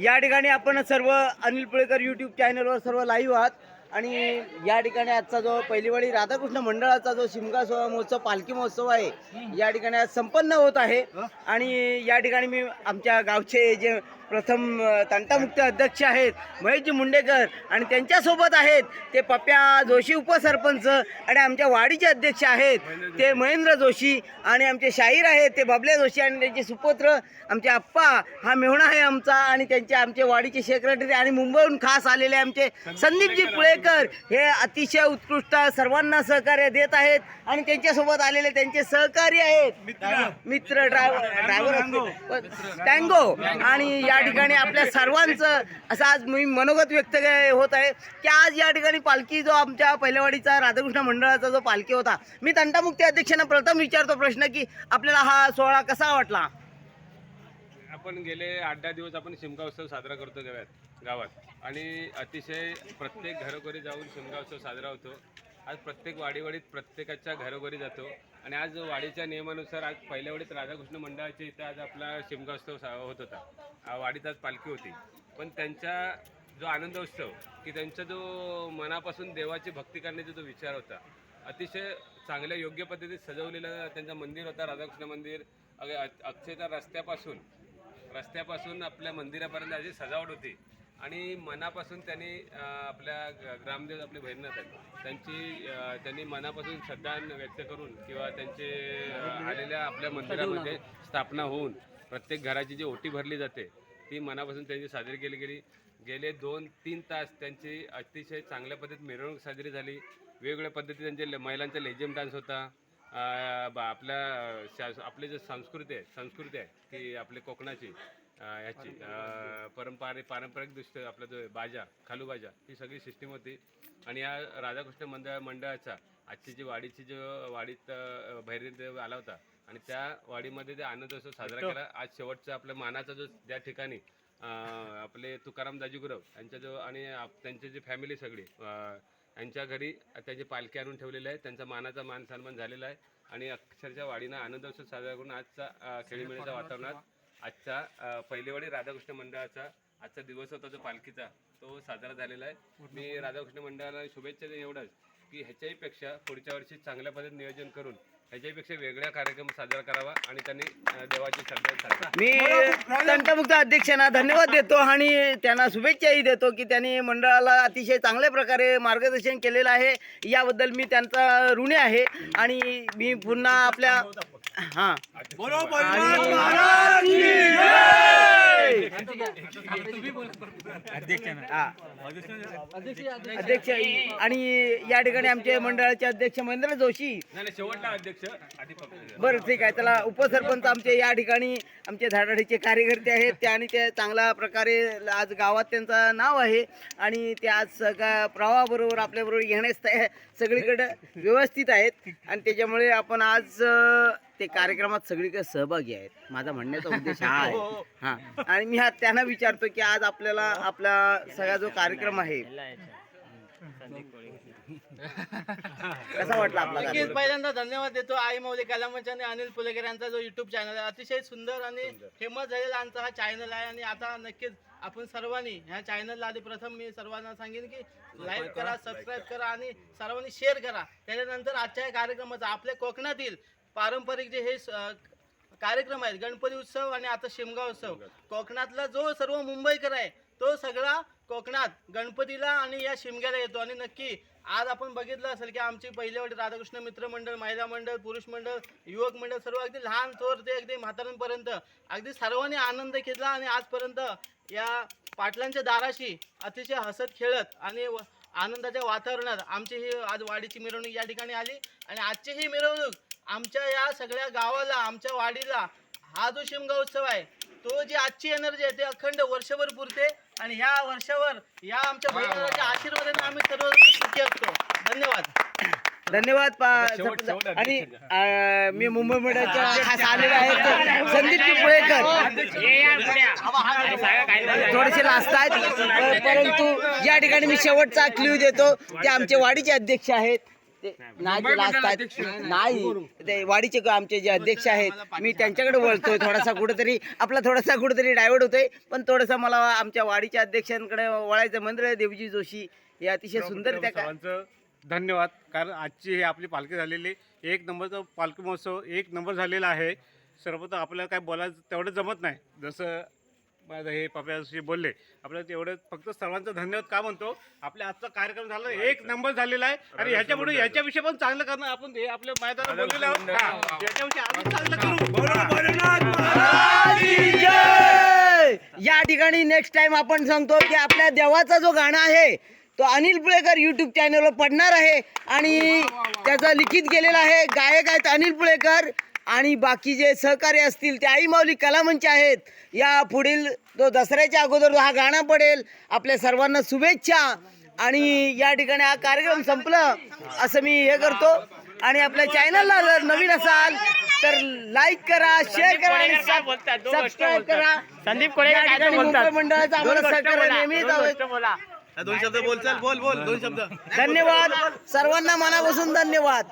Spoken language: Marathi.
या ठिकाणी आपण सर्व अनिल पुळेकर यूट्यूब चॅनलवर सर्व लाईव्ह आहात. आणि या ठिकाणी आजचा जो पहिलीवाडी राधाकृष्ण मंडळाचा जो शिमगा सोहळा महोत्सव पालखी महोत्सव आहे या ठिकाणी आज संपन्न होत आहे. आणि या ठिकाणी मी आमच्या गावचे जे प्रथम तंटामुक्त अध्यक्ष आहेत महेशजी मुंडेकर आणि त्यांच्यासोबत आहेत ते पप्या जोशी उपसरपंच आणि आमच्या वाडीचे अध्यक्ष आहेत. ते महेंद्र जोशी आणि आमचे शाहीर आहेत ते बबले जोशी आणि त्यांचे सुपुत्र. आमचे आप्पा हा मेहुणा आहे आमचा आणि त्यांचे आमचे वाडीचे सेक्रेटरी आणि मुंबईहून खास आलेले आमचे संदीपजी पुळेकर. हे अतिशय उत्कृष्ट सर्वांना सहकार्य देत आहेत आणि त्यांच्यासोबत आलेले त्यांचे सहकारी आहेत. मित्र. ड्रायव्हर ड्रायव्हर टँगो आणि या या ठिकाणी आपल्या सर्वांचं असं आज मी मनोगत व्यक्त होत आहे की आज या ठिकाणी पालखी जो आमच्या पहिल्यावाडीचा राधाकृष्ण मंडळाचा जो पालखी होता मी तंटामुक्ती अध्यक्षांना प्रथम विचारतो प्रश्न की आपल्याला हा सोहळा कसा वाटला? आपण गेले आठ दहा दिवस आपण शिमगा उत्सव साजरा करतो गावात गावात. आणि अतिशय प्रत्येक घरोघरी जाऊन शिमगा उत्सव साजरा होतो. आज प्रत्येक वाडीवाडीत प्रत्येकाच्या घरोघरी जातो. आणि आज वाडीच्या नियमानुसार आज पहिल्या वाडीत राधाकृष्ण मंडळाच्या इथं आज आपला शिमगा उत्सव सा- होत होता. वाडीत आज पालखी होती. पण त्यांचा जो आनंद उत्सव की त्यांचा जो मनापासून देवाची भक्ती करण्याचा जो विचार होता अतिशय चांगल्या योग्य पद्धतीत सजवलेलं त्यांचं मंदिर होता राधाकृष्ण मंदिर. अक्षयता रस्त्यापासून रस्त्यापासून आपल्या मंदिरापर्यंत अशी सजावट होती. आणि मनापासून त्यांनी आपल्या ग्रामदेव आपले भैरनाथ आहेत. त्यांची त्यांनी मनापासून श्रद्धा व्यक्त करून किंवा त्यांचे आलेल्या आपल्या मंदिरामध्ये स्थापना होऊन प्रत्येक घराची जी ओटी भरली जाते ती मनापासून त्यांची साजरी केली गेली. गेले दोन तीन तास त्यांची अतिशय चांगल्या पद्धतीत मिरवणूक साजरी झाली. वेगवेगळ्या पद्धती त्यांचे ले- महिलांचा लेझिम डान्स होता. बा- आपल्या आपले शा- आपली जे संस्कृती आहे संस्कृती आहे ती आपली कोकणाची अं, परंपरा पारंपरिक दृष्ट्या आपला जो बाजा खालू बाजा ही सगळी सिस्टीम होती. आणि या राधाकृष्ण मंडळ मंडळाचा आजची जी वाडीची जो वाडीत अं, भैरवदेव आला होता आणि त्या वाडीमध्ये ते आनंदोत्सव साजरा केला. आज शेवटचा आपल्या मानाचा जो त्या ठिकाणी आपले तुकाराम दाजी गुरव यांचा जो आणि त्यांची जी फॅमिली सगळी यांच्या घरी त्याची पालखी आणून ठेवलेली आहे. त्यांचा मानाचा मान सन्मान झालेला आहे. आणि अक्षरशः वाडीनं आनंदोत्सव साजरा करून आजचा खेळीमेळीच्या वातावरणात आजचा अं, पहिलेवाडी राधाकृष्ण मंडळाचा आजचा दिवस होता जो पालखीचा तो साजरा झालेला आहे. मी राधाकृष्ण मंडळाला शुभेच्छा देईन एवढंच की ह्याच्याही पेक्षा पुढच्या वर्षी चांगल्या पद्धतीने नियोजन करून ह्याच्याहीपेक्षा वेगळा कार्यक्रम साजरा करावा आणि त्यांनी अं, देवाची श्रद्धा साजरा मी तंटमुक्त अध्यक्षांना धन्यवाद देतो आणि त्यांना शुभेच्छाही देतो की त्यांनी मंडळाला अतिशय चांगल्या प्रकारे मार्गदर्शन केलेलं आहे. याबद्दल मी त्यांचा ऋणी आहे आणि मी पुन्हा आपल्या हां. अध्यक्ष आणि या ठिकाणी आमचे मंडळाचे अध्यक्ष महेंद्र जोशी. शेवटला अध्यक्ष बरं ठीक आहे. त्याला उपसरपंच आमचे या ठिकाणी आमचे झाडाडीचे कार्यकर्ते आहेत. ते आणि ते चांगल्या प्रकारे आज गावात त्यांचं नाव आहे. आणि ते आज सगळ्या प्रवाहाबरोबर आपल्याबरोबर येण्यास तया- सगळीकडे व्यवस्थित आहेत. आणि त्याच्यामुळे आपण आज ते कार्यक्रमात सगळीकडे सहभागी आहेत. माझा म्हणण्याचा उद्देश हा आहे. हां आणि मी हा त्यांना विचारतो की आज आपल्याला आपला सगळा जो कार्यक्रम आहे. कसा वाटला आपला नक्कीच कार्यक्रम? पहिल्यांदा धन्यवाद देतो आई मौली कलामंच आणि अनिल पुलेकर यांचा जो युट्यूब चॅनल आहे. अतिशय सुंदर आणि फेमस झालेला आमचा हा चॅनल आहे. आणि आता नक्कीच आपण सर्वांनी ह्या चॅनलला आधी प्रथम मी सर्वांना सांगेन की लाईक करा सबस्क्राईब करा. आणि सर्वांनी शेअर करा. त्याच्यानंतर आजच्या या कार्यक्रमाचा आपल्या कोकणातील पारंपरिक जे हे कार्यक्रम आहेत गणपती उत्सव आणि आता शिमगा उत्सव. कोकणातला जो सर्व मुंबईकर आहे तो सगळा कोकणात गणपतीला आणि या शिमग्याला येतो. आणि नक्की आज आपण बघितलं असेल की आमची पहिल्यावाडी राधाकृष्ण मित्र मंडळ महिला मंडळ पुरुष मंडळ युवक मंडळ सर्व अगदी लहान थोर ते अगदी म्हाताऱ्यांपर्यंत अगदी सर्वांनी आनंद घेतला आणि आजपर्यंत या पाटलांच्या दाराशी अतिशय हसत खेळत आणि आनंदाच्या वातावरणात आमची ही आज वाडीची मिरवणूक या ठिकाणी आली. आणि आजची ही मिरवणूक आमच्या या सगळ्या गावाला आमच्या वाडीला हा जो शिमगा उत्सव आहे तो जी आजची एनर्जी आहे ते अखंड वर्षभर पुरते आणि ह्या वर्षभर या आमच्या भैरवाच्या आशीर्वादाने आम्ही सर्व सुखी असतो. धन्यवाद. धन्यवाद पा- आणि अं, मी मुंबई मंडळाच्या खास आलेले आहेत संदीपजी पुळेकर थोडेसे लाजत आहेत. परंतु या ठिकाणी मी शेवटचा क्ल्यू देतो ते आमचे वाडीचे अध्यक्ष आहेत. ते नाही नाही ते वाडीचे आमचे जे अध्यक्ष आहेत मी त्यांच्याकडे वळतोय थोडासा कुठेतरी. आपला थोडासा कुठेतरी डायव्हर्ट होतोय. पण थोडंसं मला आमच्या वाडीच्या अध्यक्षांकडे वळायचं मंदिर देवजी जोशी. हे अतिशय सुंदर त्या का- धन्यवाद. कारण आजची ही आपली पालखी झालेली एक नंबरचा पालखी महोत्सव एक नंबर झालेला आहे. सर्वप्रथम आपल्याला काय बोलायचं तेवढं जमत नाही. जसं माझं हे पप्याशी बोलले. आपल्याला तेवढं फक्त सर्वांचं धन्यवाद का म्हणतो? आपल्या आजचा कार्यक्रम झाला एक नंबर झालेला आहे. आणि ह्याच्यापुढे याच्याविषयी पण चांगलं करणं आपण हे आपल्या मैदानात बोललेलं आहोत. हा, याच्याविषयी अजून चांगलं करू. महाराजांची जय! या ठिकाणी नेक्स्ट टाइम आपण सांगतो की आपल्या देवाचा जो गाणं आहे तो अनिल पुळेकर युट्यूब चॅनलवर पडणार आहे. आणि त्याचा लिखित गेलेला आहे गायक आहेत अनिल पुळेकर. आणि बाकी जे सहकारी असतील ते आई माऊली कलामंच आहेत. या पुढील जो दसऱ्याच्या अगोदर हा गाणं पडेल. आपल्या सर्वांना शुभेच्छा. आणि या ठिकाणी हा कार्यक्रम संपलं. असं मी हे करतो. आणि आपल्या चॅनलला जर नवीन असाल तर लाईक करा शेअर करा आणि सबस्क्राईब करा. संदीप मंडळाचा आम्हाला सहकार्य नेहमीच दोन शब्द बोल. चल बोल बोल दोन शब्द. धन्यवाद. सर्वांना मनापासून धन्यवाद.